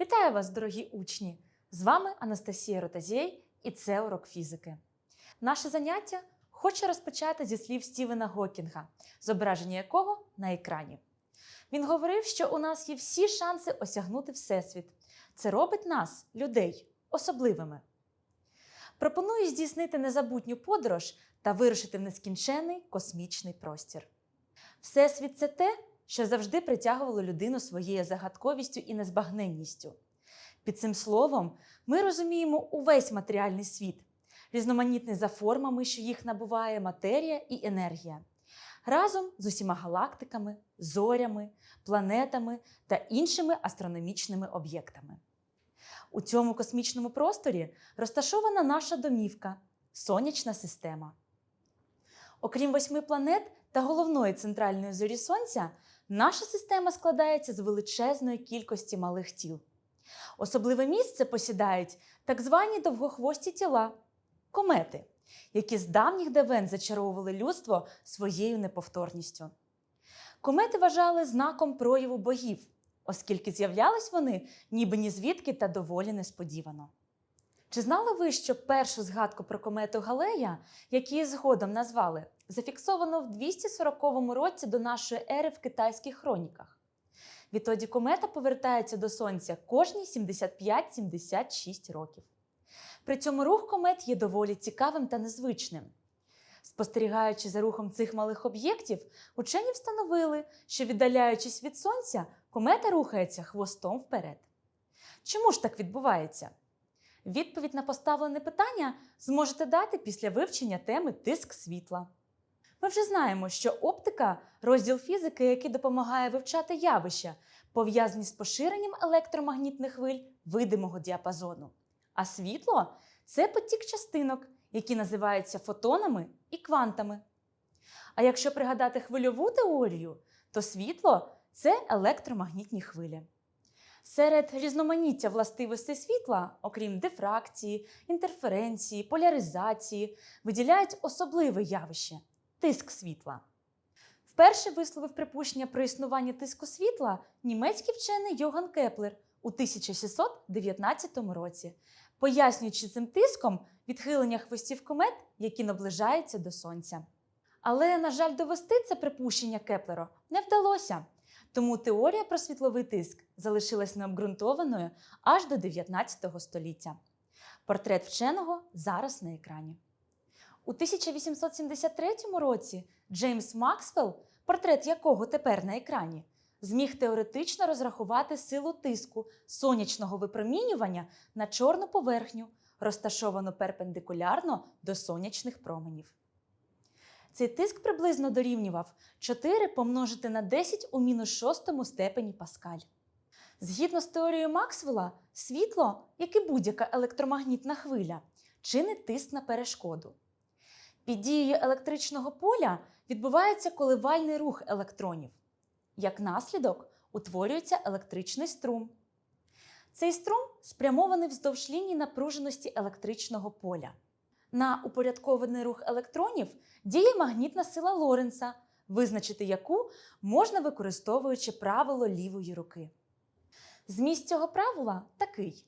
Вітаю вас, дорогі учні! З вами Анастасія Ротазєй і це урок фізики. Наше заняття хоче розпочати зі слів Стівена Гокінга, зображення якого на екрані. Він говорив, що у нас є всі шанси осягнути Всесвіт. Це робить нас, людей, особливими. Пропоную здійснити незабутню подорож та вирушити в нескінчений космічний простір. Всесвіт це те, що завжди притягувало людину своєю загадковістю і незбагненністю. Під цим словом ми розуміємо увесь матеріальний світ, різноманітний за формами, що їх набуває матерія і енергія, разом з усіма галактиками, зорями, планетами та іншими астрономічними об'єктами. У цьому космічному просторі розташована наша домівка сонячна система. Окрім восьми планет та головної центральної зорі Сонця, наша система складається з величезної кількості малих тіл. Особливе місце посідають так звані довгохвості тіла комети, які з давніх давен зачаровували людство своєю неповторністю. Комети вважали знаком прояву богів, оскільки з'являлись вони ніби ні звідки та доволі несподівано. Чи знали ви, що першу згадку про комету Галея, які згодом назвали, зафіксовано в 240 році до нашої ери в китайських хроніках? Відтоді комета повертається до Сонця кожні 75-76 років. При цьому рух комет є доволі цікавим та незвичним. Спостерігаючи за рухом цих малих об'єктів, учені встановили, що віддаляючись від Сонця, комета рухається хвостом вперед. Чому ж так відбувається? Відповідь на поставлене питання зможете дати після вивчення теми тиск світла. Ми вже знаємо, що оптика розділ фізики, який допомагає вивчати явища, пов'язані з поширенням електромагнітних хвиль видимого діапазону. А світло це потік частинок, які називаються фотонами і квантами. А якщо пригадати хвильову теорію, то світло це електромагнітні хвилі. Серед різноманіття властивостей світла, окрім дифракції, інтерференції, поляризації, виділяють особливе явище тиск світла. Вперше висловив припущення про існування тиску світла німецький вчений Йоган Кеплер у 1619 році, пояснюючи цим тиском відхилення хвостів комет, які наближаються до Сонця. Але, на жаль, довести це припущення Кеплера не вдалося. Тому теорія про світловий тиск залишилась необґрунтованою аж до 19 століття. Портрет вченого зараз на екрані. У 1873 році Джеймс Максвелл, портрет якого тепер на екрані, зміг теоретично розрахувати силу тиску сонячного випромінювання на чорну поверхню, розташовану перпендикулярно до сонячних променів. Цей тиск приблизно дорівнював 4 помножити на 10 у мінус шостому степені Паскаль. Згідно з теорією Максвелла, світло, як і будь-яка електромагнітна хвиля, чинить тиск на перешкоду. Під дією електричного поля відбувається коливальний рух електронів. Як наслідок утворюється електричний струм. Цей струм спрямований вздовж лінії напруженості електричного поля. На упорядкований рух електронів діє магнітна сила Лоренца, визначити яку можна використовуючи правило лівої руки. Зміст цього правила такий: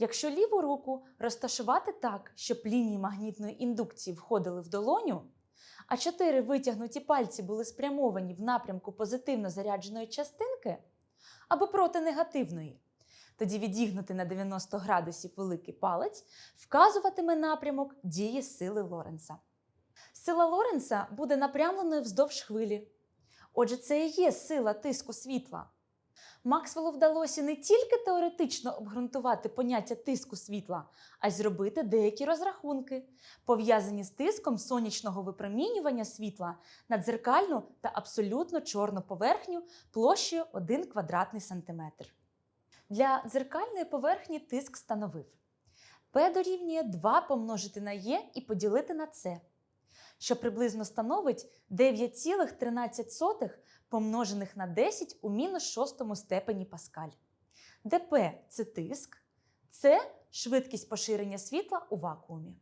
якщо ліву руку розташувати так, щоб лінії магнітної індукції входили в долоню, а чотири витягнуті пальці були спрямовані в напрямку позитивно зарядженої частинки або проти негативної, тоді відігнути на 90 градусів великий палець вказуватиме напрямок дії сили Лоренца. Сила Лоренца буде напрямленою вздовж хвилі. Отже, це і є сила тиску світла. Максвеллу вдалося не тільки теоретично обґрунтувати поняття тиску світла, а й зробити деякі розрахунки, пов'язані з тиском сонячного випромінювання світла на дзеркальну та абсолютно чорну поверхню площею 1 квадратний сантиметр. Для дзеркальної поверхні тиск становив P дорівнює 2 помножити на Е і поділити на С, що приблизно становить 9,13 помножених на 10 у мінус шостому степені Паскаль. P – це тиск, С – швидкість поширення світла у вакуумі.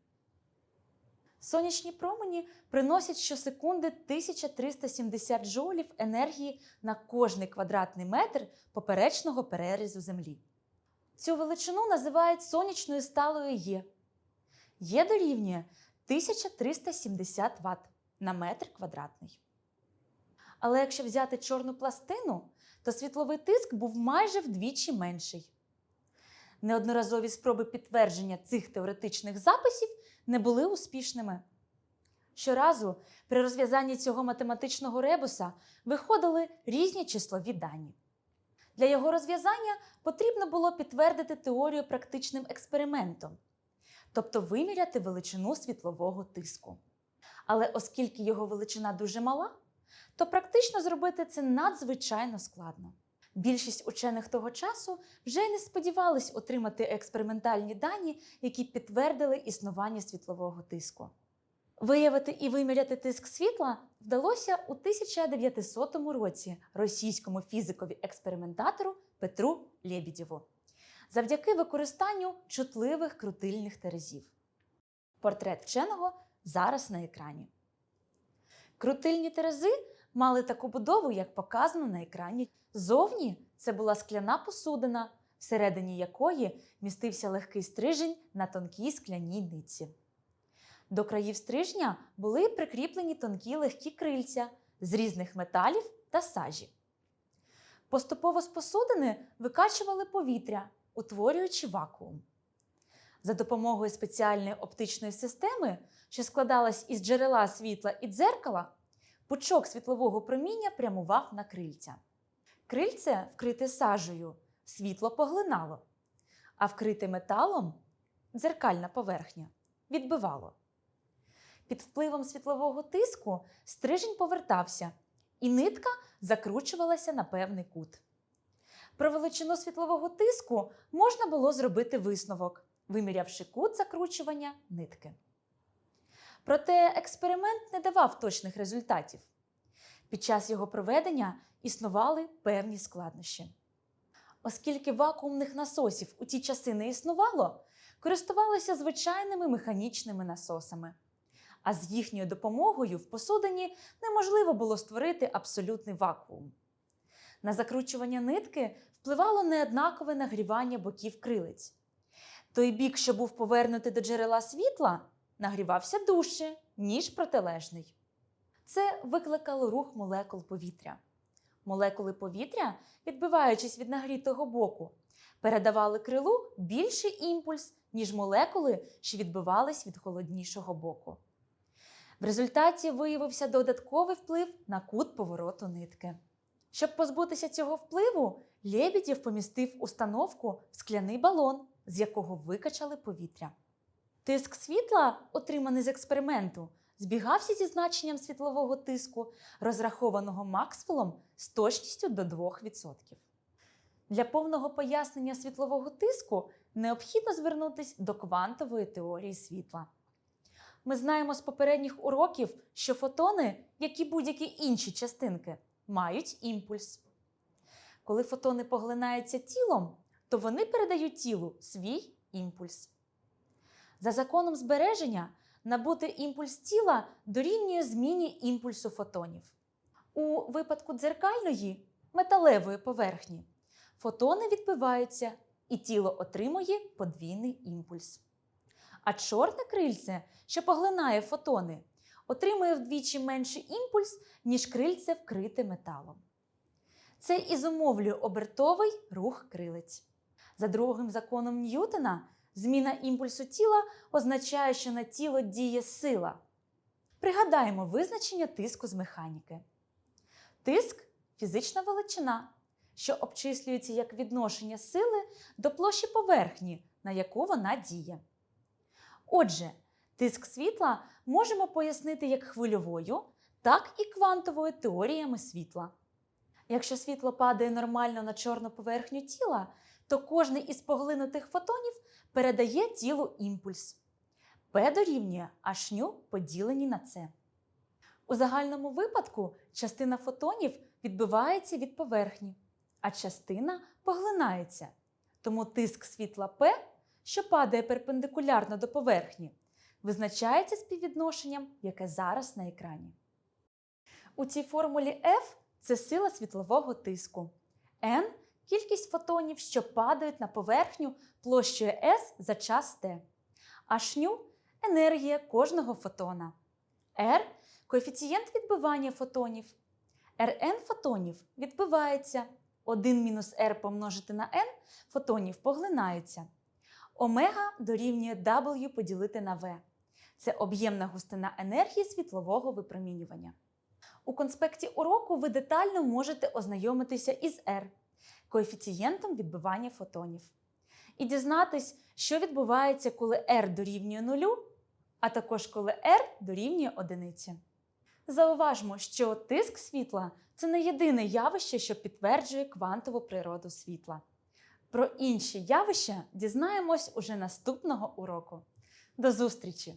Сонячні промені приносять щосекунди 1370 джоулів енергії на кожний квадратний метр поперечного перерізу Землі. Цю величину називають сонячною сталою Є. Є дорівнює 1370 Вт на метр квадратний. Але якщо взяти чорну пластину, то світловий тиск був майже вдвічі менший. Неодноразові спроби підтвердження цих теоретичних записів не були успішними. Щоразу при розв'язанні цього математичного ребуса виходили різні числові дані. Для його розв'язання потрібно було підтвердити теорію практичним експериментом, тобто виміряти величину світлового тиску. Але оскільки його величина дуже мала, то практично зробити це надзвичайно складно. Більшість учених того часу вже й не сподівались отримати експериментальні дані, які підтвердили існування світлового тиску. Виявити і виміряти тиск світла вдалося у 1900 році російському фізикові-експериментатору Петру Лєбідєву завдяки використанню чутливих крутильних терезів. Портрет вченого зараз на екрані. Крутильні терези мали таку будову, як показано на екрані. Зовні це була скляна посудина, всередині якої містився легкий стрижень на тонкій скляній ниці. До країв стрижня були прикріплені тонкі легкі крильця з різних металів та сажі. Поступово з посудини викачували повітря, утворюючи вакуум. За допомогою спеціальної оптичної системи, що складалась із джерела світла і дзеркала, пучок світлового проміння прямував на крильця. Крильце, вкрите сажею, світло поглинало, а вкрите металом дзеркальна поверхня відбивало. Під впливом світлового тиску стрижень повертався, і нитка закручувалася на певний кут. Про величину світлового тиску можна було зробити висновок, вимірявши кут закручування нитки. Проте експеримент не давав точних результатів. Під час його проведення існували певні складнощі. Оскільки вакуумних насосів у ті часи не існувало, користувалися звичайними механічними насосами. А з їхньою допомогою в посудині неможливо було створити абсолютний вакуум. На закручування нитки впливало неоднакове нагрівання боків крилиць. Той бік, що був повернутий до джерела світла, нагрівався дужче, ніж протилежний. Це викликало рух молекул повітря. Молекули повітря, відбиваючись від нагрітого боку, передавали крилу більший імпульс, ніж молекули, що відбивались від холоднішого боку. В результаті виявився додатковий вплив на кут повороту нитки. Щоб позбутися цього впливу, Лєбідєв помістив установку в скляний балон, з якого викачали повітря. Тиск світла, отриманий з експерименту, збігався зі значенням світлового тиску, розрахованого Максвеллом з точністю до 2%. Для повного пояснення світлового тиску необхідно звернутися до квантової теорії світла. Ми знаємо з попередніх уроків, що фотони, як і будь-які інші частинки, мають імпульс. Коли фотони поглинаються тілом, то вони передають тілу свій імпульс. За законом збереження, набутий імпульс тіла дорівнює зміні імпульсу фотонів. У випадку дзеркальної металевої поверхні фотони відбиваються, і тіло отримує подвійний імпульс. А чорне крильце, що поглинає фотони, отримує вдвічі менший імпульс, ніж крильце вкрите металом. Це і зумовлює обертовий рух крилиць. За другим законом Ньютона, зміна імпульсу тіла означає, що на тіло діє сила. Пригадаємо визначення тиску з механіки. Тиск фізична величина, що обчислюється як відношення сили до площі поверхні, на яку вона діє. Отже, тиск світла можемо пояснити як хвильовою, так і квантовою теоріями світла. Якщо світло падає нормально на чорну поверхню тіла, то кожний із поглинутих фотонів передає тілу імпульс. P дорівнює H поділені на С. У загальному випадку частина фотонів відбивається від поверхні, а частина поглинається. Тому тиск світла P, що падає перпендикулярно до поверхні, визначається співвідношенням, яке зараз на екрані. У цій формулі F це сила світлового тиску. N кількість фотонів, що падають на поверхню площею S за час t. H енергія кожного фотона. R коефіцієнт відбивання фотонів. Rn фотонів відбивається. 1 мінус R помножити на n фотонів поглинаються. Омега дорівнює W поділити на V. Це об'ємна густина енергії світлового випромінювання. У конспекті уроку ви детально можете ознайомитися із R коефіцієнтом відбивання фотонів. І дізнатись, що відбувається, коли R дорівнює нулю, а також коли R дорівнює одиниці. Зауважмо, що тиск світла це не єдине явище, що підтверджує квантову природу світла. Про інші явища дізнаємось уже наступного уроку. До зустрічі!